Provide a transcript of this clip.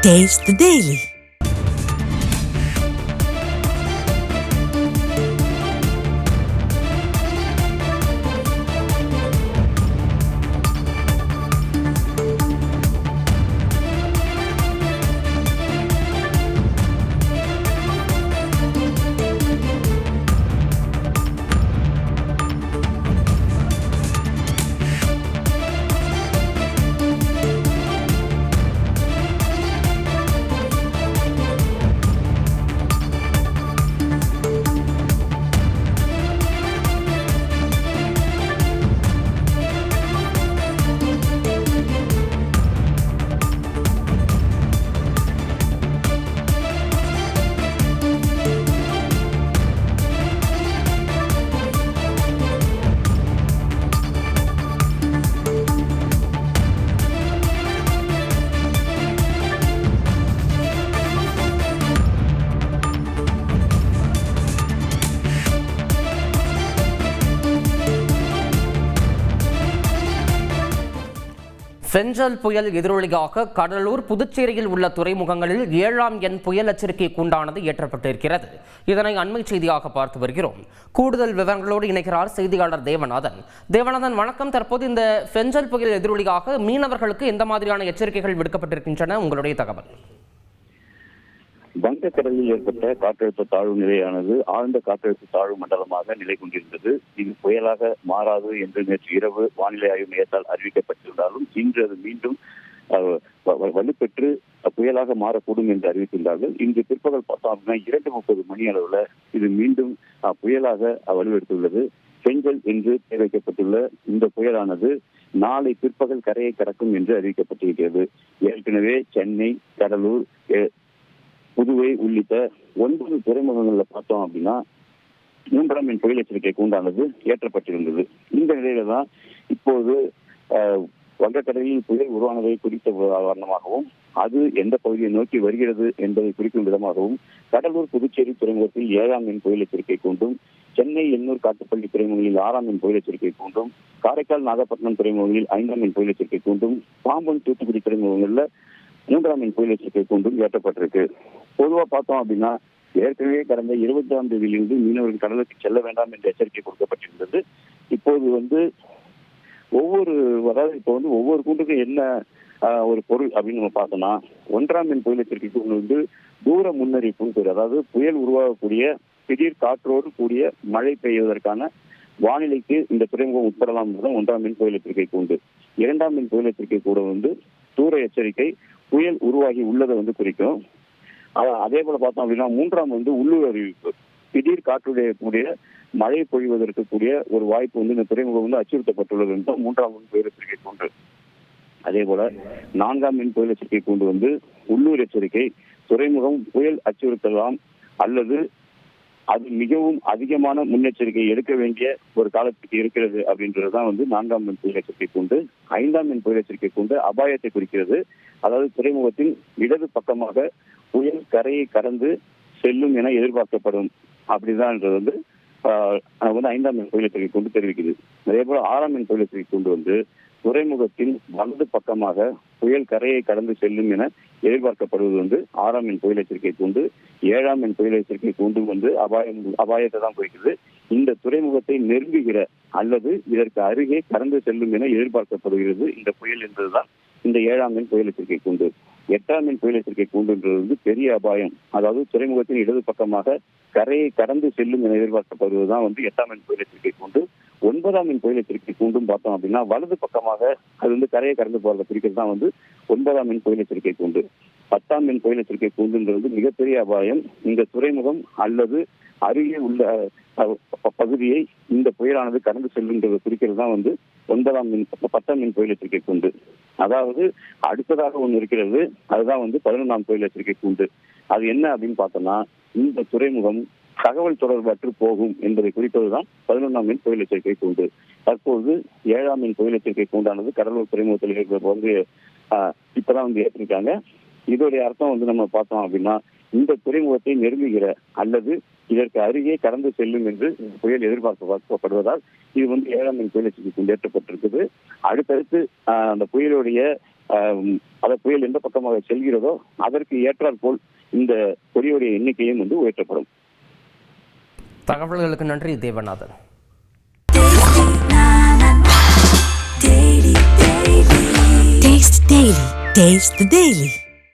Taste the Daily. செஞ்சல் புயல் எதிரொலியாக கடலூர் புதுச்சேரியில் உள்ள துறைமுகங்களில் ஏழாம் எண் புயல் எச்சரிக்கை உண்டானது ஏற்றப்பட்டிருக்கிறது இதனை அண்மை செய்தியாக பார்த்து வருகிறோம். கூடுதல் விவரங்களோடு இணைக்கிறார் செய்தியாளர் தேவநாதன். தேவநாதன் வணக்கம். தற்போது இந்த செஞ்சல் புயல் எதிரொலியாக மீனவர்களுக்கு எந்த மாதிரியான எச்சரிக்கைகள் விடுக்கப்பட்டிருக்கின்றன? உங்களுடைய தகவல். வங்கக்கடலில் ஏற்பட்ட காற்றழுத்த தாழ்வு நிலையானது ஆழ்ந்த காற்றழுத்த தாழ்வு மண்டலமாக நிலை கொண்டிருந்தது. இது புயலாக மாறாது என்று நேற்று இரவு வானிலை ஆய்வு மையத்தால் அறிவிக்கப்பட்டிருந்தாலும் இன்று அது மீண்டும் வலுப்பெற்று புயலாக மாறக்கூடும் என்று அறிவித்துள்ளார்கள் இன்று பிற்பகல் பார்த்தோம் அப்படின்னா இரண்டு முப்பது மணி அளவுல இது மீண்டும் அஹ், புயலாக வலுவெடுத்துள்ளது. செங்கல் என்று பெயர் வைக்கப்பட்டுள்ள இந்த புயலானது நாளை பிற்பகல் கரையை கடக்கும் என்று அறிவிக்கப்பட்டிருக்கிறது. ஏற்கனவே சென்னை கடலூர் புதுவை உள்ளிட்ட ஒன்பது துறைமுகங்கள்ல பார்த்தோம் அப்படின்னா மூன்றாம் எண் புயல் எச்சரிக்கை கூண்டானது ஏற்றப்பட்டிருந்தது. இந்த நிலையில தான் இப்போது வங்கக்கடலில் புயல் உருவானதை குறித்த காரணமாகவும் அது எந்த பகுதியை நோக்கி வருகிறது என்பதை குறிக்கும் விதமாகவும் கடலூர் புதுச்சேரி துறைமுகத்தில் ஏழாம் எண் புயல் எச்சரிக்கை கூண்டும் சென்னை எண்ணூர் காட்டுப்பள்ளி துறைமுகங்களில் ஆறாம் எண் புயல் எச்சரிக்கை கூண்டும் காரைக்கால் நாகப்பட்டினம் துறைமுகங்களில் ஐந்தாம் எண் புயல் எச்சரிக்கை கூண்டும் பாம்பன் தூத்துக்குடி துறைமுகங்களில் மூன்றாம் எண் புயல் எச்சரிக்கை கூண்டும் ஏற்றப்பட்டிருக்கு. பொதுவா பார்த்தோம் அப்படின்னா ஏற்கனவே கடந்த இருபத்தாம் தேதியிலிருந்து மீனவர்கள் கடலுக்கு செல்ல வேண்டாம் என்ற எச்சரிக்கை கொடுக்கப்பட்டிருந்தது. இப்போது வந்து ஒவ்வொரு அதாவது இப்போ வந்து ஒவ்வொரு கூண்டுக்கும் என்ன ஒரு பொருள் அப்படின்னு நம்ம பார்த்தோம்னா ஒன்றாம் எண் புயல் எச்சரிக்கை கூண்டு வந்து தூர முன்னறிப்புன்னு பேர் அதாவது புயல் உருவாகக்கூடிய திடீர் காற்றோடு கூடிய மழை பெய்வதற்கான வானிலைக்கு இந்த துறைமுகம் உட்படலாம் என்பதுதான் ஒன்றாம் மீன் புயல் எச்சரிக்கை கூண்டு. இரண்டாம் மீன் புயல் எச்சரிக்கை கூட வந்து தூர எச்சரிக்கை புயல் உருவாகி உள்ளதை வந்து குறிக்கும். அதே போல பார்த்தோம் அப்படின்னா மூன்றாம் வந்து உள்ளூர் அறிவிப்பு. திடீர் காற்றுடைய கூடிய மழை பொழிவதற்கு கூடிய ஒரு வாய்ப்பு வந்து இந்த துறைமுகம் வந்து அச்சுறுத்தப்பட்டுள்ளது என்று மூன்றாம் மின் புயல் எச்சரிக்கை கூண்டு. அதே போல நான்காம் மின் புயல் எச்சரிக்கை கூண்டு வந்து உள்ளூர் எச்சரிக்கை. துறைமுகம் புயல் அச்சுறுத்தலாம் அல்லது அது மிகவும் அதிகமான முன்னெச்சரிக்கை எடுக்க வேண்டிய ஒரு காலத்துக்கு இருக்கிறது அப்படின்றதுதான் வந்து நான்காம் மின் புயல் எச்சரிக்கை கூண்டு. ஐந்தாம் மின் புயல் எச்சரிக்கை கூண்டு அபாயத்தை குறிக்கிறது. அதாவது துறைமுகத்தின் இடது பக்கமாக புயல் கரையை கடந்து செல்லும் என எதிர்பார்க்கப்படும். அப்படிதான்ன்றது வந்து வந்து ஐந்தாம் எண் புயல் எச்சரிக்கை கொண்டு தெரிவிக்குது. அதே போல ஆறாம் எண் புயல் எச்சரிக்கை கொண்டு வந்து துறைமுகத்தின் வலது பக்கமாக புயல் கரையை கடந்து செல்லும் என எதிர்பார்க்கப்படுவது வந்து ஆறாம் எண் புயல் எச்சரிக்கை கொண்டு ஏழாம் எண் புயல் எச்சரிக்கை கொண்டு வந்து அபாயம் அபாயத்தை தான் குறிக்கிறது இந்த துறைமுகத்தை நெருங்குகிற அல்லது இதற்கு அருகே கடந்து செல்லும் என எதிர்பார்க்கப்படுகிறது இந்த புயல் என்பதுதான் இந்த ஏழாம் எண் புயல் எச்சரிக்கை கூண்டு. எட்டாம் எண் புயல் எச்சரிக்கை கூண்டுன்றது வந்து பெரிய அபாயம். அதாவது துறைமுகத்தின் இடது பக்கமாக கரையை கடந்து செல்லும் என எதிர்பார்க்கப்படுவதுதான் வந்து எட்டாம் எண் புயல் எச்சரிக்கை கூண்டு. ஒன்பதாம் மீன் கோயிலை திருப்பி கூண்டும் பார்த்தோம் அப்படின்னா வலது பக்கமாக அது வந்து கரையை கடந்து போறத குறிக்கிறது தான் வந்து ஒன்பதாம் மீன் கோயில் எச்சரிக்கை கூண்டு. பத்தாம் மீன் கோயில் எச்சரிக்கை கூண்டுன்றது மிகப்பெரிய அபாயம். இந்த துறைமுகம் அல்லது அருகே உள்ள ப- பகுதியை இந்த புயலானது கடந்து செல்லுன்றதை குறிக்கிறது தான் வந்து ஒன்பதாம் மீன் பத்தாம் மீன் கோயில் எச்சரிக்கை கூண்டு. அதாவது அடுத்ததாக ஒன்று இருக்கிறது. அதுதான் வந்து பதினொன்றாம் கோயில் எச்சரிக்கை கூண்டு. அது என்ன அப்படின்னு பார்த்தோம்னா இந்த துறைமுகம் தகவல் தொடர்பு அற்று போகும் என்பதை குறிப்பதுதான் பதினொன்றாம் மீன் புயல் எச்சரிக்கை கூண்டு. தற்போது ஏழாம் மீன் புயல் எச்சரிக்கை கூண்டானது கடலூர் துறைமுகத்தில் இருக்கிற வந்து இப்பதான் வந்து ஏற்றிருக்காங்க. இதோடைய அர்த்தம் வந்து நம்ம பார்த்தோம் அப்படின்னா இந்த துறைமுகத்தை நெருங்குகிற அல்லது இதற்கு அருகே கடந்து செல்லும் என்று புயல் எதிர்பார்க்கப்படுவதால் இது வந்து ஏழாம் மீன் புயல் எச்சரிக்கை கூண்டு ஏற்றப்பட்டிருக்குது. அடுத்தடுத்து அந்த புயலுடைய அந்த புயல் எந்த பக்கமாக செல்கிறதோ அதற்கு ஏற்றாற்போல் இந்த பொறியுடைய எண்ணிக்கையும் வந்து உயர்த்தப்படும். தகவல்களுக்கு நன்றி Devanathan Taste Daily. Taste the Daily.